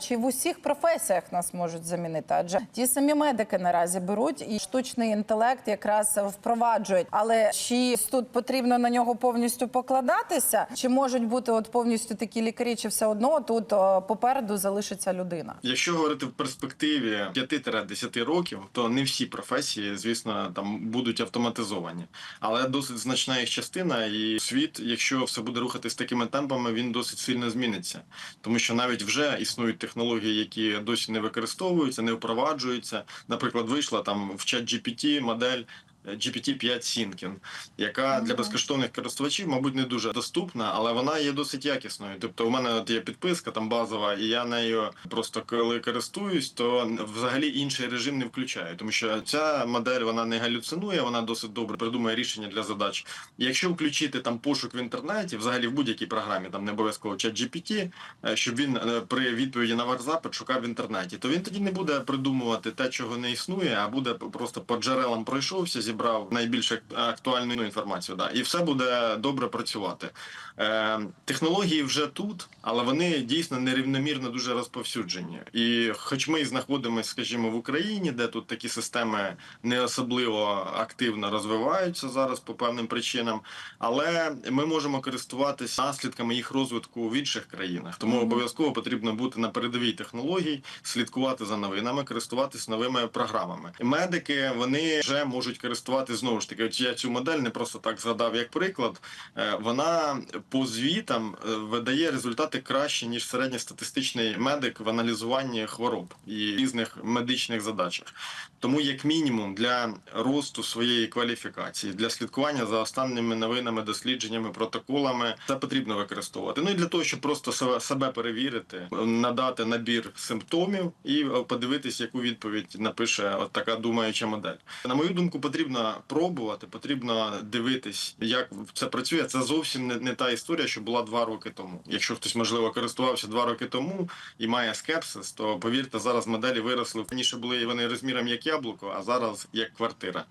Чи в усіх професіях нас можуть замінити? Адже ті самі медики наразі беруть і штучний інтелект якраз впроваджують. Але чи тут потрібно на нього повністю покладатися? Чи можуть бути от повністю такі лікарі, чи все одно тут попереду залишиться людина? Якщо говорити в перспективі 5-10 років, то не всі професії, звісно, там будуть автоматизовані, але досить значна їх частина, і світ, якщо все буде рухатись такими темпами, він досить сильно зміниться, тому що навіть вже існують технології, які досі не використовуються, не впроваджуються. Наприклад, вийшла там в чат GPT модель. GPT-5 Synkin, яка для безкоштовних користувачів, мабуть, не дуже доступна, але вона є досить якісною. Тобто, у мене от є підписка там базова, і я нею просто коли користуюсь, то взагалі інший режим не включаю, тому що ця модель вона не галюцинує, вона досить добре придумує рішення для задач. Якщо включити там пошук в інтернеті, взагалі в будь-якій програмі, там не обов'язково чат GPT, е, щоб він е, при відповіді на ваш запит шукав в інтернеті, то він тоді не буде придумувати те, чого не існує, а буде просто по джерелам пройшовся, зібрав найбільш актуальну інформацію. Да, і все буде добре працювати. Е, технології вже тут, але вони дійсно нерівномірно дуже розповсюджені. І хоч ми і знаходимося, скажімо, в Україні, де тут такі системи не особливо активно розвиваються зараз по певним причинам, але ми можемо користуватися наслідками їх розвитку в інших країнах. Тому обов'язково потрібно бути на передовій технологій, слідкувати за новинами, користуватись новими програмами. Медики вони вже можуть користуватись знову ж таки. Я цю модель не просто так згадав як приклад. Е, Вона по звітам е, видає результати краще ніж середньостатистичний медик в аналізуванні хвороб і різних медичних задачах. Тому, як мінімум, для росту своєї кваліфікації, для слідкування за останніми новинами, дослідженнями, протоколами, це потрібно використовувати. Ну і для того, щоб просто себе- перевірити, надати набір симптомів і е, подивитись, яку відповідь напише от така думаюча модель. На мою думку, потрібно пробувати, потрібно дивитись, як це працює. Це зовсім не, не та історія, що була два роки тому. Якщо хтось можливо користувався два роки тому і має скепсис, то повірте, зараз моделі виросли. Раніше були вони розміром як яблуко, а зараз як квартира.